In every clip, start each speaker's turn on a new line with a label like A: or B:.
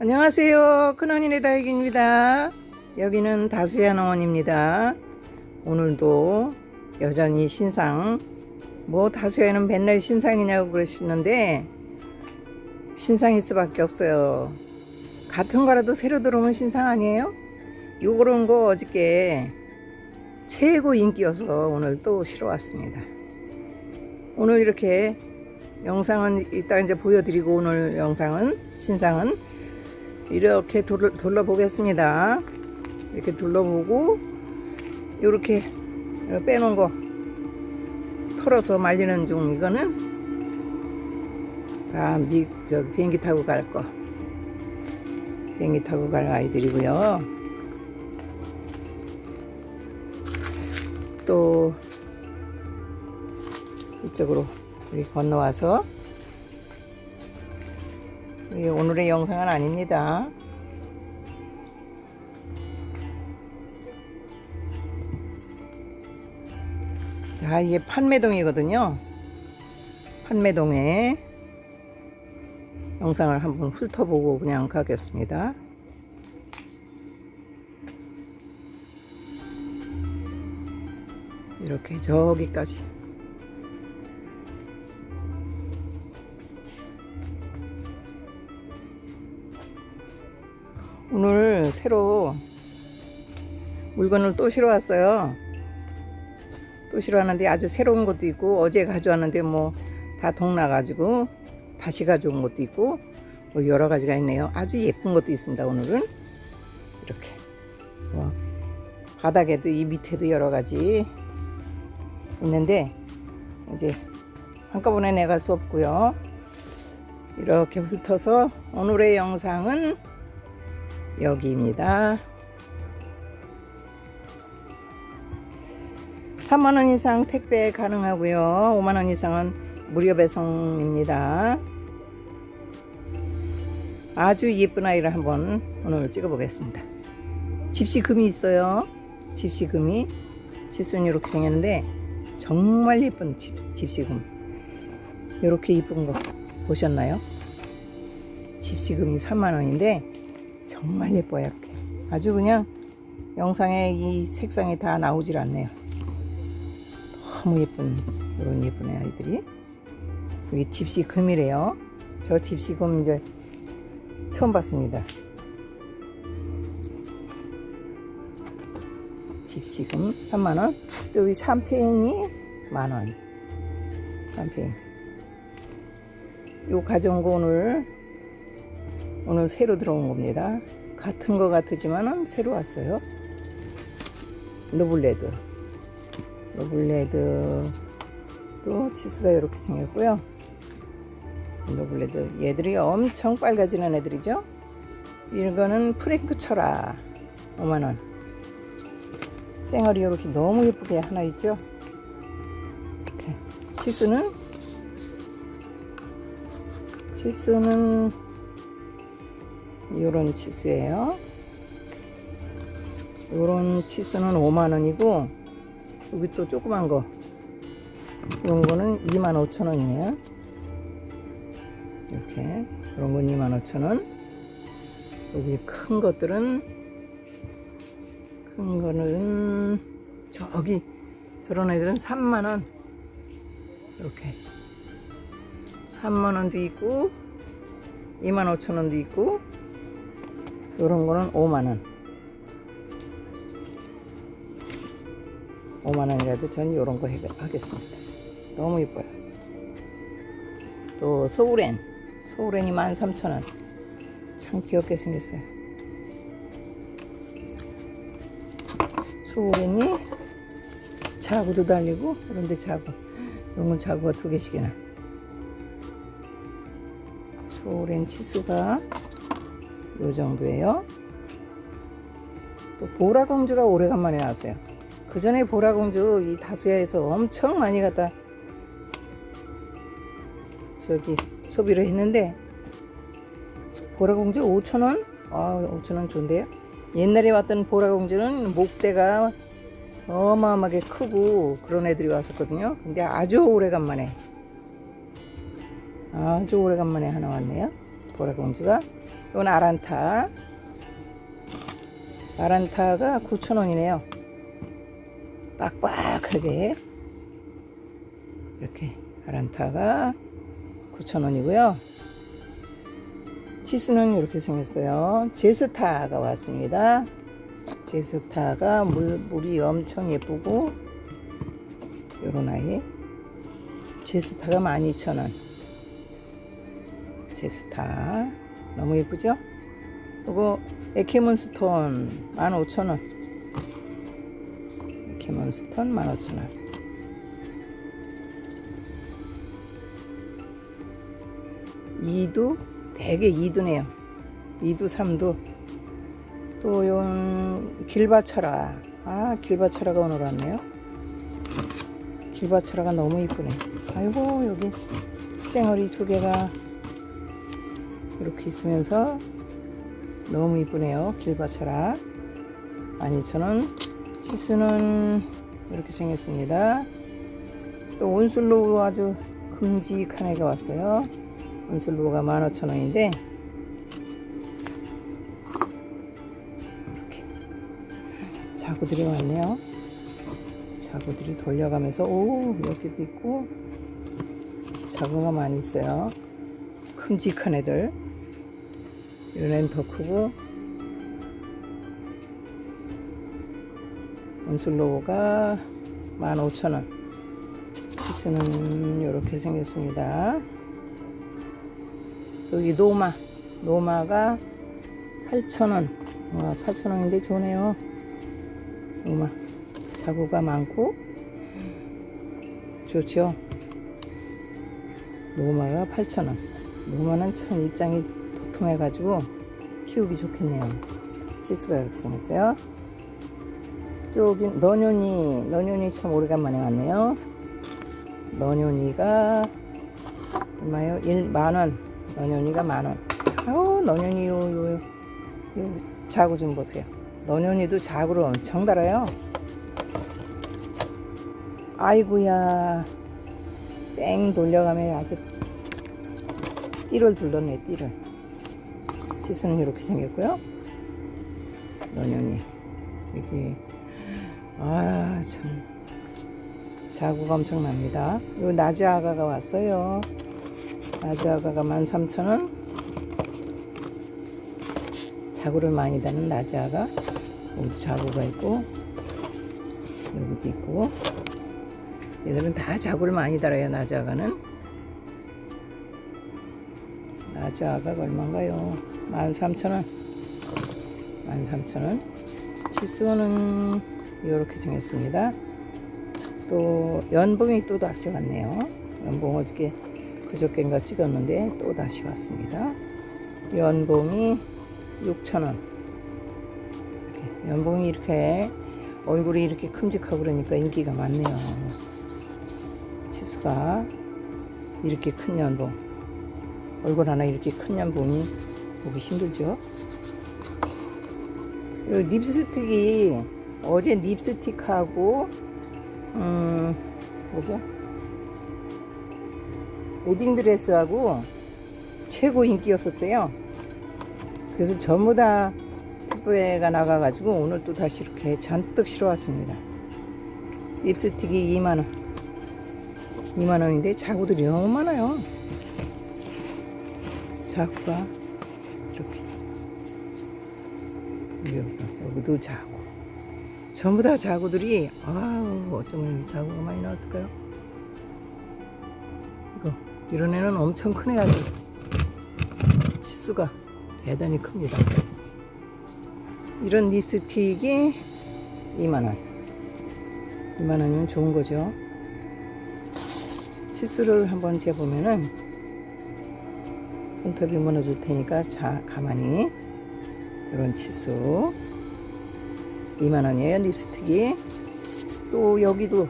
A: 안녕하세요. 큰언니네 다육입니다. 여기는 다수야 농원입니다. 오늘도 여전히 신상, 뭐 다수야는 맨날 신상이냐고 그러시는데 신상일 수밖에 없어요. 같은 거라도 새로 들어오면 신상 아니에요? 요런 거 어저께 최고 인기여서 오늘 또 실어 왔습니다. 오늘 이렇게 영상은 이따 이제 보여드리고 오늘 영상은 신상은 이렇게 둘러, 둘러보겠습니다. 이렇게 둘러보고 이렇게 빼놓은 거 털어서 말리는 중 이거는 다 미, 저 비행기 타고 갈 거. 비행기 타고 갈 아이들이고요. 또 이쪽으로 이렇게 건너와서 이게 오늘의 영상은 아닙니다. 자, 이게 판매동이거든요. 판매동에 영상을 한번 훑어보고 그냥 가겠습니다. 이렇게 저기까지. 오늘 새로 물건을 또 실어 왔어요. 또 실어 왔는데 아주 새로운 것도 있고 어제 가져왔는데 뭐 다 동나가지고 다시 가져온 것도 있고 뭐 여러 가지가 있네요. 아주 예쁜 것도 있습니다. 오늘은 이렇게 뭐 바닥에도 이 밑에도 여러 가지 있는데 이제 한꺼번에 내갈 수 없고요. 이렇게 훑어서 오늘의 영상은 여기입니다. 3만원 이상 택배 가능하고요. 5만원 이상은 무료 배송입니다. 아주 예쁜 아이를 한번 오늘 찍어 보겠습니다. 집시금이 있어요. 집시금이 지순 이렇게 생겼는데 정말 예쁜 집, 집시금. 이렇게 예쁜 거 보셨나요? 집시금이 3만원인데 정말 예뻐요 이렇게. 아주 그냥 영상에 이 색상이 다 나오질 않네요. 너무 예쁜 이런 예쁜 아이들이. 여기 집시 금이래요. 저 집시 금 이제 처음 봤습니다. 집시 금 3만원. 또 여기 샴페인이 만원. 샴페인. 요거 오늘 오늘 새로 들어온 겁니다. 같은 거 같지만은 새로 왔어요. 노블레드. 노블레드. 또 치수가 이렇게 생겼고요. 노블레드. 얘들이 엄청 빨개지는 애들이죠. 이거는 프랭크 철아. 5만원. 쌩얼이 이렇게 너무 예쁘게 하나 있죠. 이렇게. 치수는 치수는 요런 치수예요. 요런 치수는 5만원이고 여기 또 조그만 거. 이런 거는 25,000원이네요. 이렇게. 이런 건 25,000원. 여기 큰 것들은 큰 거는 저기 저런 애들은 3만원. 이렇게. 3만원도 있고 25,000원도 있고 이런 거는 5만원. 5만원이라도 전 이런 거 해- 하겠습니다. 너무 이뻐요. 또 소우렌 소우렌이 13,000원. 참 귀엽게 생겼어요. 소우렌이 자구도 달리고 그런데 자구 이런 건 자구가 두 개씩이나. 소우렌 치수가 요 정도예요. 또 보라공주가 오래간만에 나왔어요. 그 전에 보라공주 이 다수야에서 엄청 많이 갖다 저기 소비를 했는데 보라공주 5천원? 아 5천원 좋은데요? 옛날에 왔던 보라공주는 목대가 어마어마하게 크고 그런 애들이 왔었거든요. 근데 아주 오래간만에 아주 오래간만에 하나 왔네요. 보라공주가 이건 아란타. 아란타가 9,000원이네요. 빡빡하게. 이렇게 아란타가 9,000원이고요. 치수는 이렇게 생겼어요. 제스타가 왔습니다. 제스타가 물, 물이 엄청 예쁘고 요런 아이 제스타가 12,000원 제스타 너무 예쁘죠? 그리고 에케몬스톤 15,000원. 에케몬스톤 15,000원. 이두 되게 이두네요이두삼두. 또용 길바철아 아 길바철아가 오늘 왔네요. 길바철아가 너무 이쁘네. 아이고 여기 쌩얼이 두 개가 이렇게 있으면서 너무 이쁘네요. 길바철아 12,000원 치수는 이렇게 생겼습니다. 또 온술로 아주 큼직한 애가 왔어요. 온술로가 15,000원인데 이렇게 자구들이 왔네요. 자구들이 돌려가면서 오 여기도 있고 자구가 많이 있어요. 큼직한 애들 애는 더 크고 온슬로우가 15,000원. 치수는 이렇게 생겼습니다. 또 여기 노마 노마가 8,000원. 와 8,000원인데 좋네요. 노마. 자구가 많고 좋죠? 노마가 8,000원. 노마는 참 입장이 도톰해 가지고 키우기 좋겠네요. 치수가 이렇게 생겼어요. 또 여기 너뇨니 너뇨니 참 오래간만에 왔네요. 너뇨니가 얼마요? 1 만원. 너뇨니가 만원. 아우 너뇨니 요, 요, 요, 요 자구 좀 보세요. 너뇨니도 자구를 엄청 달아요. 아이고야. 땡 돌려가면 아주 띠를 둘렀네 띠를 치수는 이렇게 생겼고요. 너년이. 여기 아 참. 자구가 엄청납니다. 요 나즈아가가 왔어요. 나즈아가가 13,000원. 자구를 많이 다는 나즈아가. 여기 자구가 있고 여기도 있고. 얘들은 다 자구를 많이 달아요 나자가는. 나자가가 얼마인가요 13,000원. 13,000원. 치수는 이렇게 생겼습니다. 또 연봉이 또 다시 왔네요. 연봉 어저께 그저께인가 찍었는데 또 다시 왔습니다. 연봉이 6,000원. 연봉이 이렇게 얼굴이 이렇게 큼직하고 그러니까 인기가 많네요. 치수가 이렇게 큰 연봉. 얼굴 하나 이렇게 큰 연봉이 보기 힘들죠? 이 립스틱이 어제 립스틱하고 음 뭐죠? 웨딩드레스하고 최고 인기였었대요. 그래서 전부 다 특보회가 나가가지고 오늘 또 다시 이렇게 잔뜩 실어왔습니다. 립스틱이 2만원. 2만원인데 자구들이 너무 많아요. 자구가 이렇게. 여기, 여기도 자구 전부 다 자구들이 아우 어쩌면 자구가 많이 나왔을까요? 이거 이런 애는 엄청 큰 애야 치수가 대단히 큽니다. 이런 립스틱이 2만원. 2만원이면 좋은 거죠. 치수를 한번 재보면은 손톱이 무너질 테니까 자 가만히. 이런 치수. 2만원이에요 립스틱이. 또 여기도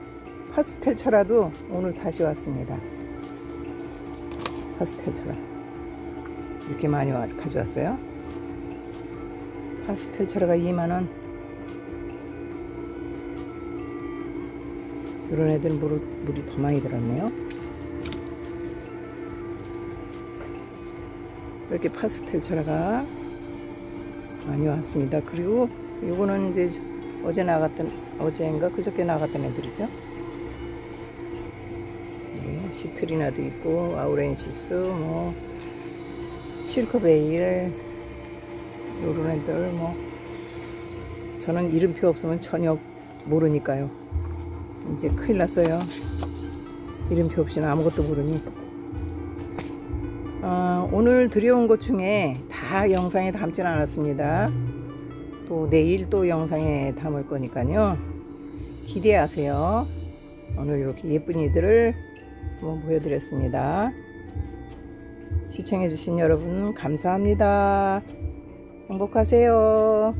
A: 파스텔 철화도 오늘 다시 왔습니다. 파스텔 철화. 이렇게 많이 와- 가져왔어요. 파스텔 철화가 2만원. 이런 애들 물이 더 많이 들었네요 이렇게 파스텔 철화가 많이 왔습니다. 그리고 요거는 이제 어제 나갔던 어제인가 그저께 나갔던 애들이죠. 네, 시트리나도 있고 아우렌시스 뭐 실크베일 요런 애들 뭐 저는 이름표 없으면 전혀 모르니까요. 이제 큰일 났어요. 이름표 없이는 아무것도 모르니. 아, 오늘 들여온 것 중에 다 영상에 담진 않았습니다. 또 내일 또 영상에 담을 거니까요. 기대하세요. 오늘 이렇게 예쁜 이들을 한번 보여드렸습니다. 시청해주신 여러분 감사합니다. 행복하세요.